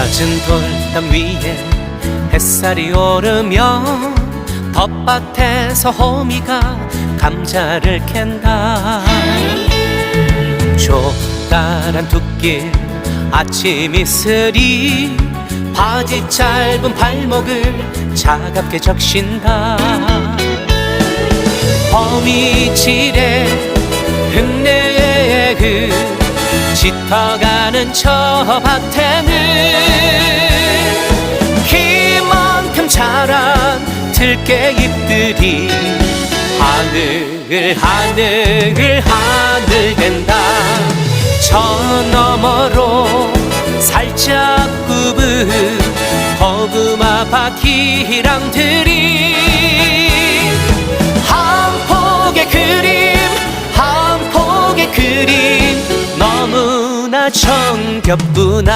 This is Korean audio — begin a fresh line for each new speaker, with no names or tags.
낮은 돌담 위에 햇살이 오르며 텃밭에서 호미가 감자를 캔다. 조달한 두길 아침 이슬이 바지 짧은 발목을 차갑게 적신다. 거미칠에 흙내에 그 짙어가는 저 밭에는 자란 들깨잎들이 하늘 하늘 하늘 된다. 저 너머로 살짝 굽은 고구마 바퀴랑들이 한 폭의 그림 한 폭의 그림. 너무나 정겹구나